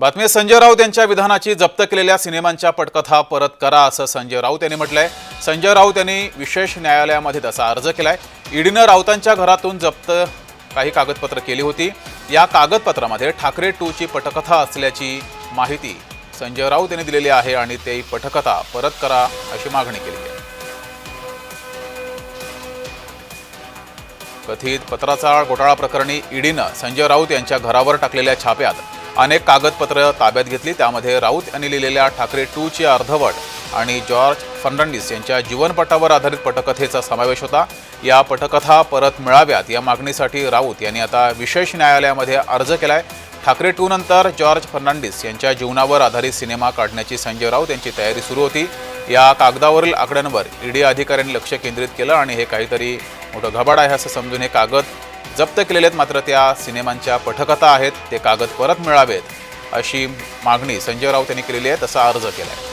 बातमी संजय राऊत यांच्या विधानाची जप्त केलेल्या सिनेमांच्या पटकथा परत करा असं संजय राऊत यांनी म्हटलंय. संजय राऊत यांनी विशेष न्यायालयामध्ये तसा अर्ज केलाय. ईडीनं राऊतांच्या घरातून जप्त काही कागदपत्र केली होती. या कागदपत्रामध्ये ठाकरे टूची पटकथा असल्याची माहिती संजय राऊत यांनी दिलेली आहे आणि ते पटकथा परत करा अशी मागणी केली आहे. कथित पत्राचाळ घोटाळा प्रकरणी ईडीनं संजय राऊत यांच्या घरावर टाकलेल्या छाप्यात अनेक कागदपत्र ताब्यात घेतली. त्यामध्ये राऊत यांनी लिहिलेल्या ठाकरे टू ची अर्धवट आणि जॉर्ज फर्नांडिस यांच्या जीवनपटावर आधारित पटकथेचा समावेश होता. या पटकथा परत मिळाव्यात. या मागणीसाठी राऊत यांनी आता विशेष न्यायालयामध्ये अर्ज केलाय. ठाकरे टू नंतर जॉर्ज फर्नांडिस यांच्या जीवनावर आधारित सिनेमा काढण्याची संजय राऊत यांची तयारी सुरू होती. या कागदावरील आकड्यांवर ईडी अधिकाऱ्यांनी लक्ष केंद्रित केलं आणि हे काहीतरी मोठं घबाड आहे असं समजून हे कागद जप्त केलेले आहेत मात्र त्या सिनेमांच्या पटकथा आहेत ते कागद परत मिळावेत अशी मागणी संजय राऊत यांनी केलेली आहे तसा अर्ज केला आहे